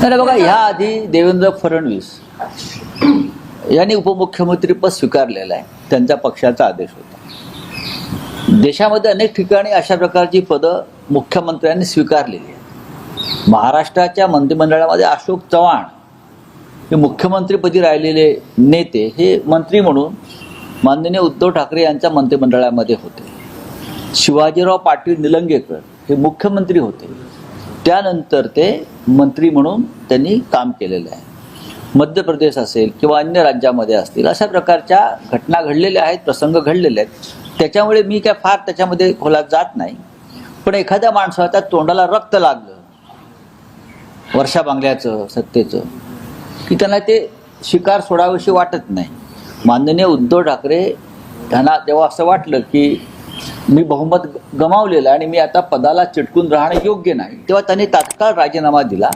नाही बघा ह्या आधी देवेंद्र फडणवीस यांनी उपमुख्यमंत्रीपद स्वीकारलेलं आहे. त्यांच्या पक्षाचा आदेश होता. देशामध्ये अनेक ठिकाणी अशा प्रकारची पदं मुख्यमंत्र्यांनी स्वीकारलेली आहेत. महाराष्ट्राच्या मंत्रिमंडळामध्ये अशोक चव्हाण हे मुख्यमंत्रीपदी राहिलेले नेते हे मंत्री म्हणून माननीय उद्धव ठाकरे यांच्या मंत्रिमंडळामध्ये होते. शिवाजीराव पाटील निलंगेकर हे मुख्यमंत्री होते. त्यानंतर ते मंत्री म्हणून त्यांनी काम केलेलं आहे. मध्य प्रदेश असेल किंवा अन्य राज्यामध्ये असतील अशा प्रकारच्या घटना घडलेल्या आहेत प्रसंग घडलेले आहेत. त्याच्यामुळे मी काय फार त्याच्यामध्ये खोलात जात नाही. पण एखाद्या माणसाच्या तोंडाला रक्त लागलं वर्षा बांगल्याचं सत्तेचं की त्यांना ते शिकार सोडावीशी वाटत नाही. माननीय उद्धव ठाकरे त्यांना तेव्हा असं वाटलं की मी बहुमत गमावलेलं आणि मी आता पदाला चिटकून राहणं योग्य नाही. तेव्हा त्यांनी तात्काळ राजीनामा दिला.